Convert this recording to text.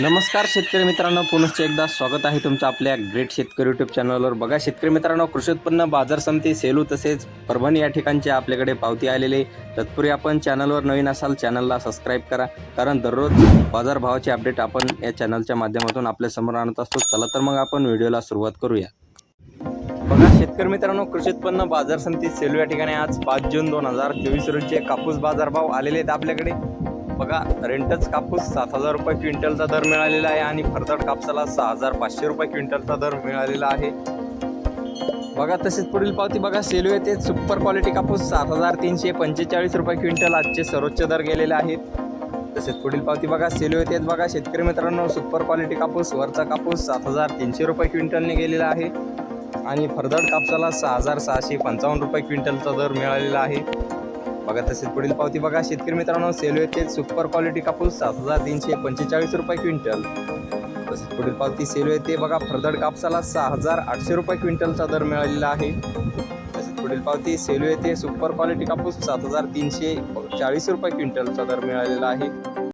नमस्कार शेतकरी मित्रांनो पुनश्च एकदा स्वागत आहे तुमचं आपल्या ग्रेट शेतकरी यूट्यूब चॅनलवर बघा शेतकरी मित्रांनो कृषी उत्पन्न बाजार समिती सेलू तसेच परभणी या ठिकाणचे आपल्याकडे पावती आलेले तत्पूर्वी आपण चॅनलवर नवीन असाल चॅनलला सबस्क्राईब करा. कारण दररोज बाजारभावाचे अपडेट आपण या चॅनलच्या माध्यमातून आपल्यासमोर आणत असतो. चला तर मग आपण व्हिडिओला सुरुवात करूया. बघा शेतकरी मित्रांनो कृषी उत्पन्न बाजार समिती सेलू या ठिकाणी आज पाच जून दोन हजार चोवीस रोजीचे कापूस बाजारभाव आलेले आहेत आपल्याकडे. बघा रेंटच कापूस सात हजार रुपये क्विंटलचा दर मिळालेला आहे आणि फरदड कापसाला सहा हजार पाचशे रुपये क्विंटलचा दर मिळालेला आहे. बघा तसेच पुढील पावती बघा सेलू येथे सुपर क्वालिटी कापूस सात हजार तीनशे पंचेचाळीस रुपये क्विंटल आजचे सर्वोच्च दर गेलेले आहेत. तसेच पुढील पावती बघा सेलू येथे बघा शेतकरी मित्रांनो सुपर क्वालिटी कापूस वरचा कापूस सात हजार तीनशे रुपये क्विंटलने गेलेला आहे. आणि फरदड कापसाला सहा हजार सहाशे पंचावन्न रुपये क्विंटलचा दर मिळालेला आहे. बघा तसेच पुढील पावती बघा. शेतकरी मित्रांनो सेलू येथे सुपर क्वालिटी कापूस सात हजार तीनशे पंचेचाळीस रुपये क्विंटल. तसेच पुढील पावती सेलू येथे बघा. फरदड कापसाला सहा हजार आठशे रुपये क्विंटलचा दर मिळालेला आहे. तसेच पुढील पावती सेलू येथे सुपर क्वालिटी कापूस सात हजार तीनशे चाळीस रुपये क्विंटलचा दर मिळालेला आहे.